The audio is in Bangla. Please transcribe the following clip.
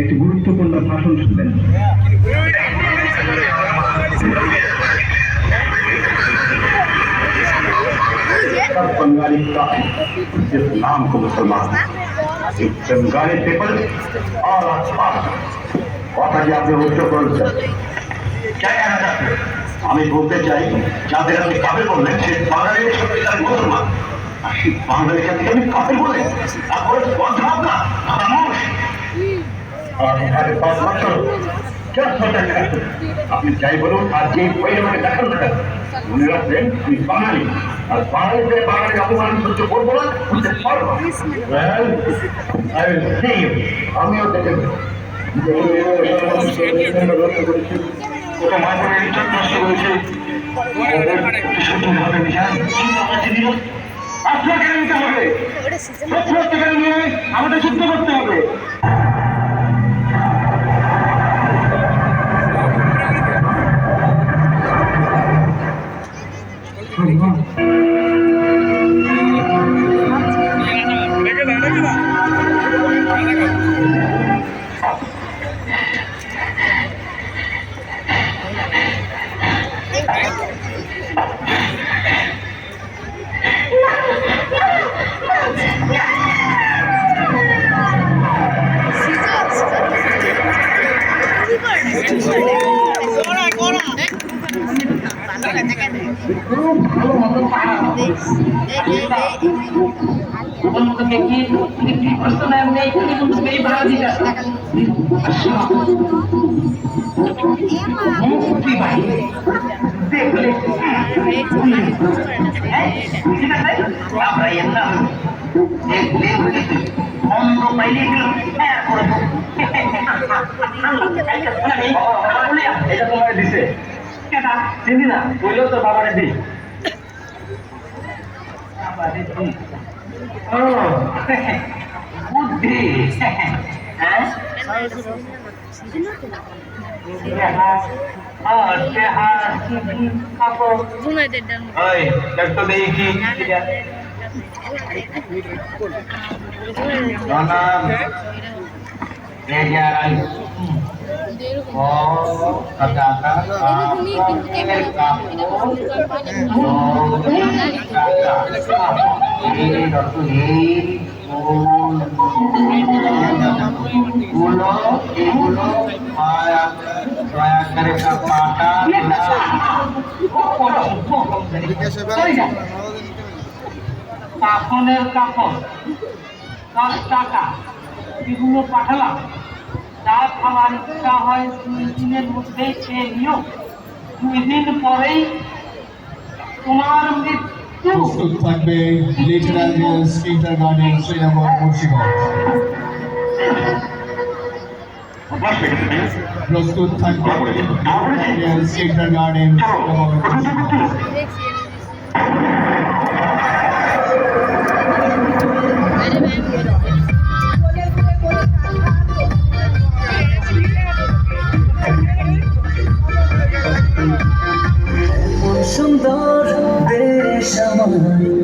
একটি গুরুত্বপূর্ণ ভাষণ শুনবেন सब बंगाली का जिस नाम को मुसलमान एक बंगाली पीपल और आसपास কথাটি আপনি উচ্চ করেছেন জয় কানাডা। আমি বলতে চাই যাদের আপনি কাবে বললেন সে বাঙালি সত্যিকার মুসলমান আর সেই বাঙালি জাতিকে আপনি কাবে বলেন তারপরে বদভাব না খামোশ আর এখানে পাঁচ বছর আপনি যাই বলুন আর যে বই আমাকে দেখান না কেন? মনে রাখবেন আমি বাঙালি। আর বাঙালিদের বাঙালি অপমান সহ্য করব না see you. আমিও দেখে ওটা নষ্ট করেছে। নিতে হবে। আমাদের যুদ্ধ করতে হবে। できる。মন্দ পাইলে গেল হ্যাঁ করব এটা তোমার চিনি না? বললেও তো বাবারে দি ও। বুদ্ধি। হ্যাঁ? দেখি করে কাপড় দশ টাকা এগুলো পাঠালাম। খাবার ইচ্ছা হয় দুই দিনের মধ্যেই খেয়ে নিও দুই দিন পরেই তোমার মৃত্যু থাকবে লিটারাল ইন্টার গার্ডেন শ্রীনগর মুর্শিদাবাদ প্রস্তুত থাকবে ইন্টার গার্ডেন শ্রীনগর মুর্শিদাবাদ সুন্দর দেশ আমার।